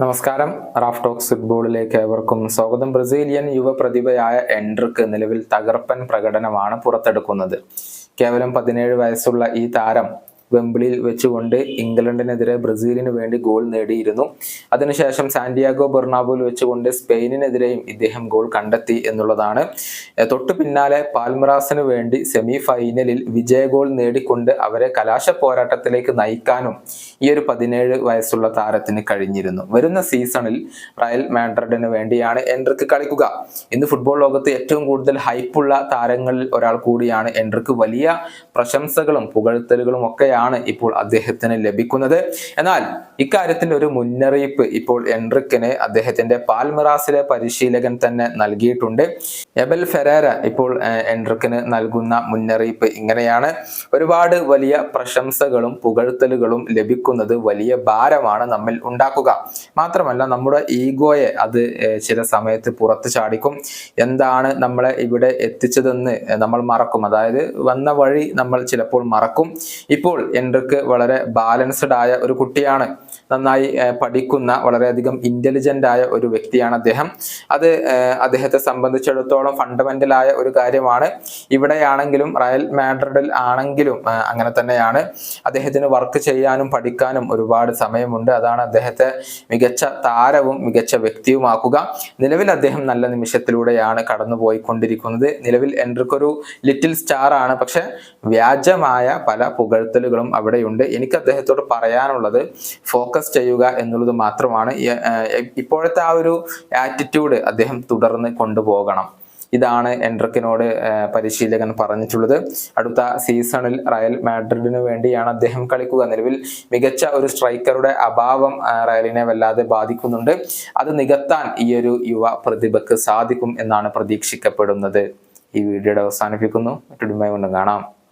നമസ്കാരം. Raf talks ഫുട്ബോളിലേക്ക് ഏവർക്കും സ്വാഗതം. ബ്രസീലിയൻ യുവ പ്രതിഭയായ എൻഡ്രിക്ക് നിലവിൽ തകർപ്പൻ പ്രകടനമാണ് പുറത്തെടുക്കുന്നത്. കേവലം പതിനേഴ് വയസ്സുള്ള ഈ താരം വെമ്പിളിയിൽ വെച്ചുകൊണ്ട് ഇംഗ്ലണ്ടിനെതിരെ ബ്രസീലിന് വേണ്ടി ഗോൾ നേടിയിരുന്നു. അതിനുശേഷം സാന്റിയാഗോ ബെർണാബോയിൽ വെച്ചുകൊണ്ട് സ്പെയിനിനെതിരെയും ഇദ്ദേഹം ഗോൾ കണ്ടെത്തി എന്നുള്ളതാണ്. തൊട്ടു പിന്നാലെ പാൽമറാസിന് വേണ്ടി സെമി ഫൈനലിൽ വിജയഗോൾ നേടിക്കൊണ്ട് അവരെ കലാശ പോരാട്ടത്തിലേക്ക് നയിക്കാനും ഈ ഒരു പതിനേഴ് വയസ്സുള്ള താരത്തിന് കഴിഞ്ഞിരുന്നു. വരുന്ന സീസണിൽ റയൽ മാഡ്രിഡിന് വേണ്ടിയാണ് എൻട്രിക്ക് കളിക്കുക. ഇന്ന് ഫുട്ബോൾ ലോകത്ത് ഏറ്റവും കൂടുതൽ ഹൈപ്പുള്ള താരങ്ങളിൽ ഒരാൾ കൂടിയാണ് എൻട്രിക്ക്. വലിയ പ്രശംസകളും പുകഴ്ത്തലുകളും ഒക്കെയാണ് ഇപ്പോൾ അദ്ദേഹത്തിന് ലഭിക്കുന്നത്. എന്നാൽ ഇക്കാര്യത്തിൽ ഒരു മുന്നറിയിപ്പ് ഇപ്പോൾ എൻട്രിക്കിന് അദ്ദേഹത്തിന്റെ പാൽമിറാസിലെ പരിശീലകൻ തന്നെ നൽകിയിട്ടുണ്ട്. എബൽ ഫെരേര ഇപ്പോൾ എൻഡ്രിക്കിന് നൽകുന്ന മുന്നറിയിപ്പ് ഇങ്ങനെയാണ്. ഒരുപാട് വലിയ പ്രശംസകളും പുകഴ്ത്തലുകളും ലഭിക്കുന്നത് വലിയ ഭാരമാണ് നമ്മിൽ ഉണ്ടാക്കുക. മാത്രമല്ല നമ്മുടെ ഈഗോയെ അത് ചില സമയത്ത് പുറത്ത് ചാടിക്കും. എന്താണ് നമ്മളെ ഇവിടെ എത്തിച്ചതെന്ന് നമ്മൾ മറക്കും. അതായത് വന്ന വഴി നമ്മൾ ചിലപ്പോൾ മറക്കും. ഇപ്പോൾ എൻട്രിക്ക് വളരെ ബാലൻസ്ഡ് ആയ ഒരു കുട്ടിയാണ്. നന്നായി പഠിക്കുന്ന വളരെയധികം ഇന്റലിജന്റ് ആയ ഒരു വ്യക്തിയാണ് അദ്ദേഹം. അത് അദ്ദേഹത്തെ സംബന്ധിച്ചിടത്തോളം ഫണ്ടമെന്റൽ ആയ ഒരു കാര്യമാണ്. ഇവിടെയാണെങ്കിലും റയൽ മാഡ്രിഡിൽ ആണെങ്കിലും അങ്ങനെ തന്നെയാണ്. അദ്ദേഹത്തിന് വർക്ക് ചെയ്യാനും പഠിക്കാനും ഒരുപാട് സമയമുണ്ട്. അതാണ് അദ്ദേഹത്തെ മികച്ച താരവും മികച്ച വ്യക്തിയുമാക്കുക. നിലവിൽ അദ്ദേഹം നല്ല നിമിഷത്തിലൂടെയാണ് കടന്നുപോയിക്കൊണ്ടിരിക്കുന്നത്. നിലവിൽ എൻട്രിക്കൊരു ലിറ്റിൽ സ്റ്റാർ ആണ്. പക്ഷെ വ്യാജമായ പല പുകഴ്ത്തലുകളും അവിടെയുണ്ട്. എനിക്ക് അദ്ദേഹത്തോട് പറയാനുള്ളത് ഫോക്കസ് ചെയ്യുക എന്നുള്ളത് മാത്രമാണ് ഇപ്പോഴത്തെ ആ ഒരു ആറ്റിറ്റ്യൂഡ് അദ്ദേഹം തുടർന്ന് കൊണ്ടുപോകണം. ഇതാണ് എൻട്രക്കിനോട് പരിശീലകൻ പറഞ്ഞിട്ടുള്ളത്. അടുത്ത സീസണിൽ റയൽ മാഡ്രിഡിന് വേണ്ടിയാണ് അദ്ദേഹം കളിക്കുക. നിലവിൽ മികച്ച ഒരു സ്ട്രൈക്കറുടെ അഭാവം റയലിനെ വല്ലാതെ ബാധിക്കുന്നുണ്ട്. അത് നികത്താൻ ഈ ഒരു യുവ പ്രതിഭക്ക് സാധിക്കും എന്നാണ് പ്രതീക്ഷിക്കപ്പെടുന്നത്. ഈ വീഡിയോയുടെ അവസാനിപ്പിക്കുന്നു. മറ്റൊരു കാണാം.